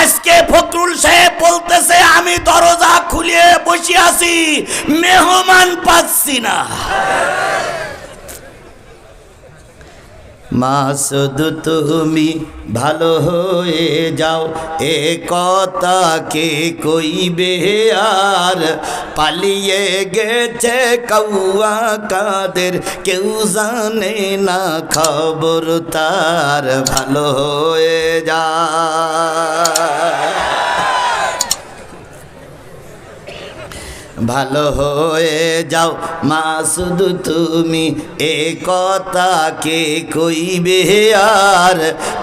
আজকে ফখরুল সাহেব বলতেছে আমি দরজা খুলিয়ে বসে আছি মেহমান পাচ্ছি না। মাসুদ তুমি ভালো হয়ে যাও। এ কথা কে কইবে আর? পালিয়ে গেছে কৌয়া কাদের, কেউ জানে না খবর তার। ভালো হয়ে যায় ভালো হয়ে যাও মা, শুধু তুমি এ কথা কে কইবে আর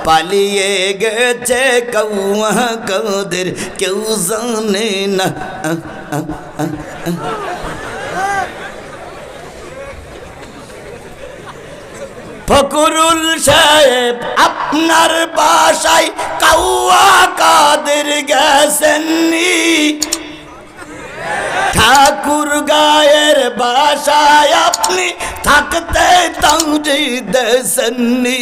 পালিয়ে গেছে কৌয়া কৌদের, কেউ জানে না। ফকরুল সাহেব আপনার বাসায় কাউয়া কাদের গেছেননি বাসায় আপনি থাকতে তাউজি দেশনি।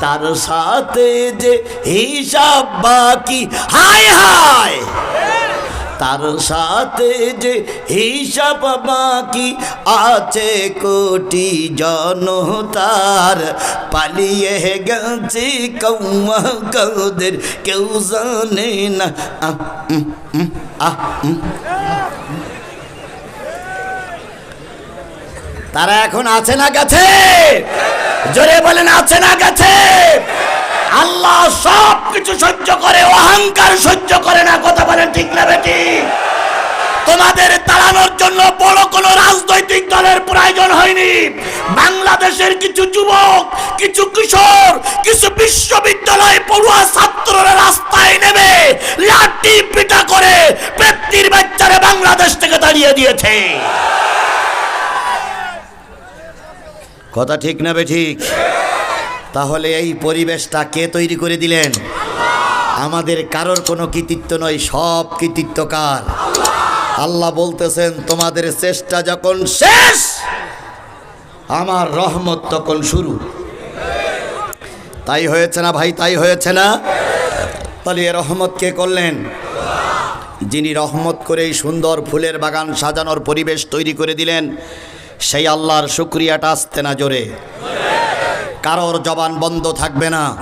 তার সাথে যে হিসাব বাকি হায় হায় তার সাথে যে হিসাব বাকি আছে কোটি জনতার। পালিয়ে গেছে কৌয়া কৌদের কেউ জানে না। আহ, তারা এখন আছে না গেছে? জোরে বলেন, আছে না গেছে? আল্লাহ সব কিছু সহ্য করে, অহংকার সহ্য করে না, কথা বলেন ঠিক না বেটি? তোমাদের তাড়ানোর জন্য বড় কোনো রাজনৈতিক দলের প্রয়োজন হয়নি। বাংলাদেশের কিছু যুবক, কিছু কিশোর, কিছু বিশ্ববিদ্যালয় পড়ুয়া ছাত্ররা রাস্তায় নেমে লাঠি পিটা করে পেত্তির বাচ্চারে বাংলাদেশ থেকে দাঁড়িয়ে দিয়েছে। কথা ঠিক না ঠিক? তাহলে এই পরিবেশটা কে তৈরি করে দিলেন? আমাদের কারোর কোনো কৃতিত্ব নয়, সব কৃতিত্ব কার আল্লাহ বলতেছেন, তোমাদের চেষ্টা যখন শেষ, আমার রহমত তখন শুরু। তাই হয়েছে না ভাই, তাই হয়েছে না? তাহলে এ রহমত কে করলেন? যিনি রহমত করে এই সুন্দর ফুলের বাগান সাজানোর পরিবেশ তৈরি করে দিলেন সেই আল্লাহর শুক্রিয়াটা আসতে না জোরে। কারোর জবান বন্ধ থাকবে না।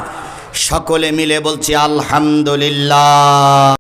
সকলে মিলে বলছি, আলহামদুলিল্লাহ।